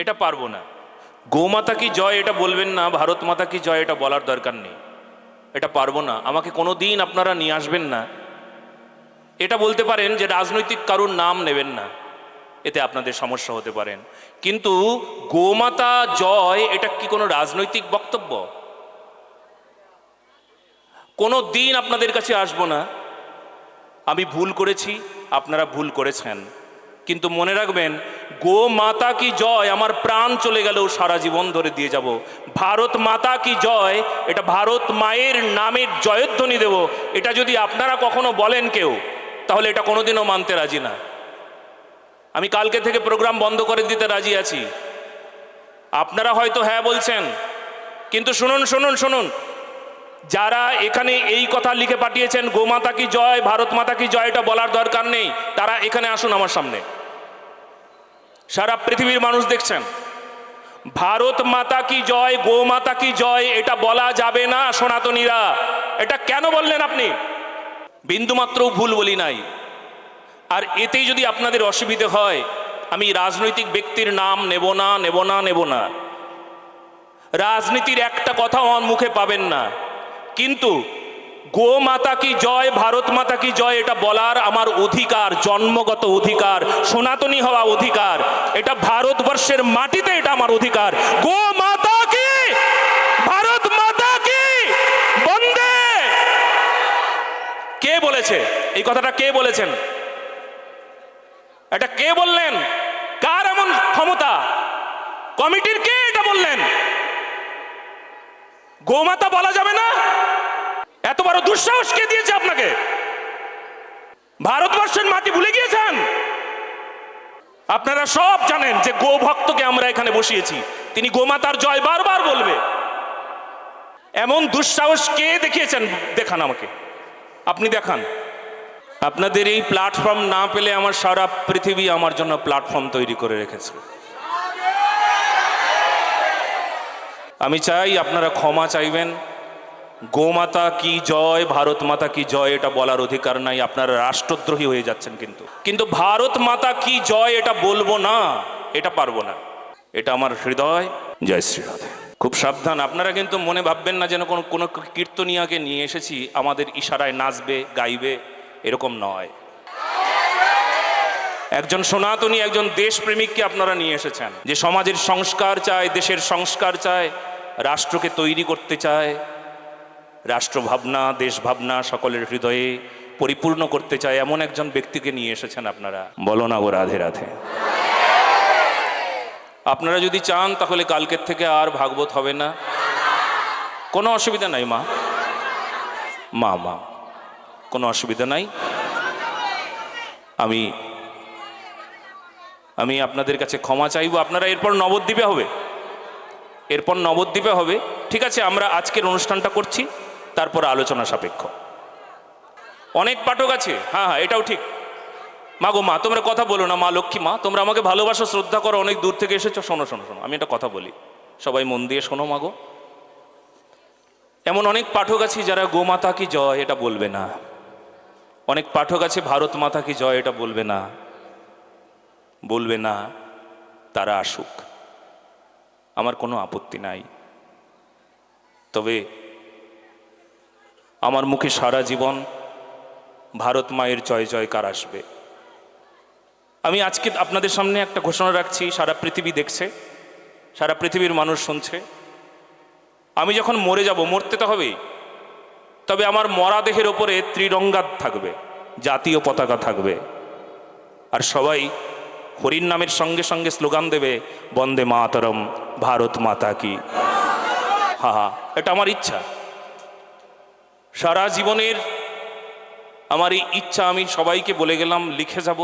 এটা পারব না। গোমাতা কি জয় এটা বলবেন না, ভারত মাতা কি জয় এটা বলার দরকার নেই। এটা পারব না। আমাকে কোনো দিন আপনারা নিয়ে আসবেন না। এটা বলতে পারেন যে রাজনৈতিক কারুর নাম নেবেন না। এতে আপনাদের সমস্যা হতে পারেন কিন্তু গোমাতা জয়, এটা কি কোনো রাজনৈতিক বক্তব্য? কোনো দিন আপনাদের কাছে আসব না। আমি ভুল করেছি, আপনারা ভুল করেছেন। কিন্তু মনে রাখবেন, গো মাতা কি জয়, আমার প্রাণ চলে গেলেও সারা জীবন ধরে দিয়ে যাব। ভারত মাতা কি জয়, এটা ভারত মায়ের নামের জয়ধ্বনি দেব। এটা যদি আপনারা কখনো বলেন কেউ, তাহলে এটা কোনোদিনও মানতে রাজি না। আমি কালকে থেকে প্রোগ্রাম বন্ধ করে দিতে রাজি আছি। আপনারা হয়তো হ্যাঁ বলছেন, কিন্তু শুনুন শুনুন শুনুন। যারা এখানে এই কথা লিখে পাঠিয়েছেন গোমাতা কি জয়, ভারত মাতা কি জয়, এটা বলার দরকার নেই, তারা এখানে আসুন আমার সামনে। সারা পৃথিবীর মানুষ দেখছেন। ভারত মাতা কি জয় গোমাতা কি জয়, এটা বলা যাবে না সনাতনীরা। এটা কেন বললেন আপনি? বিন্দুমাত্র ভুল বলি নাই। আর এতেই যদি আপনাদের অসুবিধে হয়, আমি রাজনৈতিক ব্যক্তির নাম নেব না নেব না নেব না। রাজনীতির একটা কথাও আমার মুখে পাবেন না। কিন্তু গো মাতা কি জয়, ভারত মাতা কি জয়, এটা বলার আমার অধিকার, জন্মগত অধিকার, সনাতনী হওয়া অধিকার। এটা ভারতবর্ষের মাটিতে এটা আমার অধিকার। গো মাতা কি? ভারত মাতা কি? বন্দে! কে বলেছে? এই কথাটা কে বলেছেন? এটা কে বললেন? কার এমন ক্ষমতা? কমিটির কে এটা বললেন? গোমাতা বলা যাবে না? এত বড় দুঃসাহস কে দিয়েছে আপনাকে? ভারতবর্ষের মাটি ভুলে গিয়েছেন? আপনারা সব জানেন যে গো ভক্তকে আমরা এখানে বসিয়েছি। তিনি গোমাতার জয় বারবার বলবে। এমন দুঃসাহস কে দেখিয়েছেন? দেখান আমাকে। আপনি দেখান। আপনাদের এই প্ল্যাটফর্ম না পেলে আমার সারা পৃথিবী আমার জন্য প্ল্যাটফর্ম তৈরি করে রেখেছে। আমি চাই আপনারা ক্ষমা চাইবেন। গোমাতা কি জয়, ভারত মাতা কি জয়, এটা বলার অধিকার নাই, আপনারা রাষ্ট্রদ্রোহী হয়ে যাচ্ছেন কিন্তু। কিন্তু ভারত মাতা কি জয়, এটা বলব না, এটা পারব না। এটা আমার হৃদয়। জয় শ্রী রাধে। খুব সাবধান, আপনারা কিন্তু মনে ভাববেন না যেন কোনো কোনো কীর্তনিয়াকে নিয়ে এসেছি, আমাদের ইশারায় নাচবে, গাইবে, এরকম নয়। একজন সনাতনী, একজন দেশপ্রেমিককে আপনারা নিয়ে এসেছেন, যে সমাজের সংস্কার চায়, দেশের সংস্কার চায়, রাষ্ট্রকে তৈরি করতে চায় রাষ্ট্রভাবনা, দেশভাবনা সকলের হৃদয়ে পরিপূর্ণ করতে চায় এমন একজন ব্যক্তিকে নিয়ে এসেছেন আপনারা। বলো না গো রাধে রাধে। আপনারা যদি চান তাহলে কালকের থেকে আর ভাগবত হবে না। কোনো অসুবিধা নাই মা। মা মা, কোনো অসুবিধা নাই। আমি আমি আপনাদের কাছে ক্ষমা চাইব। আপনারা এরপর নবদ্বীপে হবে। এরপর নবদ্বীপে হবে। ঠিক আছে, আমরা আজকের অনুষ্ঠানটা করছি। তারপর আলোচনা সাপেক্ষ। অনেক পাঠক আছে হ্যাঁ হ্যাঁ এটাও ঠিক। মা গো, মা, তোমরা কথা বলো না, মা লক্ষ্মী, মা, তোমরা আমাকে ভালোবাসো, শ্রদ্ধা করো, অনেক দূর থেকে এসেছ, শোনো শোনো শোনো, আমি একটা কথা বলি। সবাই মন দিয়ে শোনো, মা গো। এমন অনেক পাঠক আছে যারা গোমাতা কি জয়, এটা বলবে না। অনেক পাঠক আছে, ভারত মাতা কি জয়, এটা বলবে না। বলবে না, তারা আসুক। আমার কোনো আপত্তি নাই। তবে আমার মুখে সারা জীবন ভারত মায়ের জয় জয়কার আসবে। আমি আজকে আপনাদের সামনে একটা ঘোষণা রাখছি, সারা পৃথিবী দেখছে, সারা পৃথিবীর মানুষ শুনছে। আমি যখন মরে যাব, মরতে তো হবেই, তবে আমার মরা দেহের ওপরে ত্রিরঙ্গা থাকবে, জাতীয় পতাকা থাকবে। আর সবাই হরির নামের সঙ্গে সঙ্গে স্লোগান দেবে, বন্দে মাতরম, ভারত মাতা কি। হা হা, এটা আমার ইচ্ছা। সারা জীবনের আমার এই ইচ্ছা আমি সবাইকে বলে গেলাম লিখে যাব।